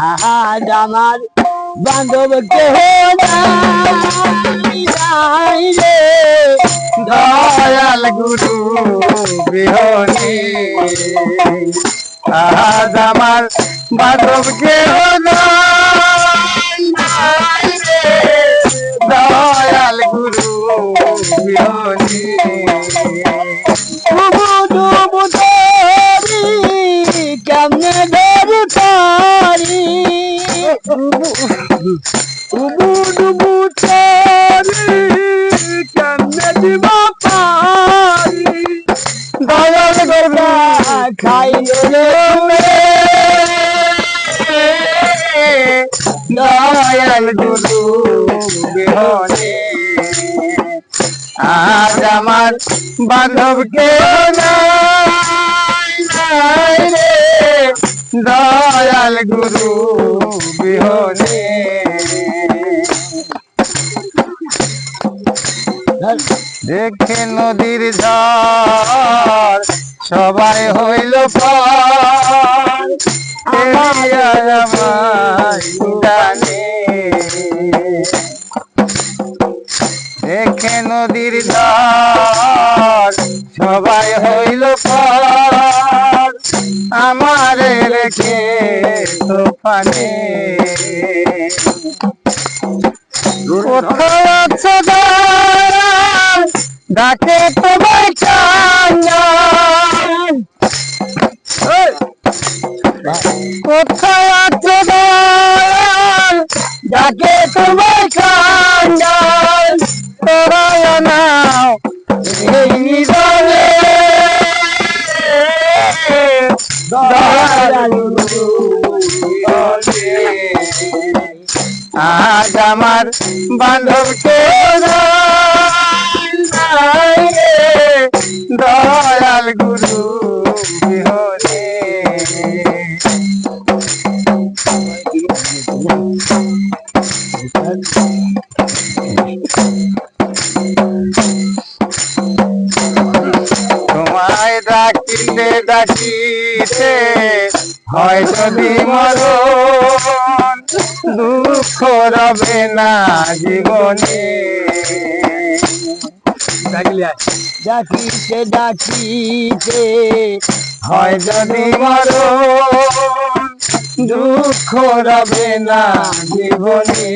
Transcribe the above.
আজ আমার বান্ধব কেহ দয়াল গুরু বিহনে আজ আমার বান্ধব কেহ নাই রে দয়াল গুরু বিহনে গুরু আজ আমার বান্ধব কে নাই নাই রে দয়াল গুরু বিহনে। দেখে নদীর ঝড় সবাই হইল দেখে নদীর ঝড় সবাই হইল আমারে রেখে তোফানে। কোথায়? ডাকে তোমায় চাঞ্জান ডাকে তোমায় চাঞ্জান তোরায় নাও। আজ আমার রে, দয়াল গুরু ডাকিতে ডাকিতে হয় যদি মরণ দুঃখ রবে না জীবনে। ডাকিতে ডাকিতে হয় যদি মরণ দুঃখ রবে না জীবনে।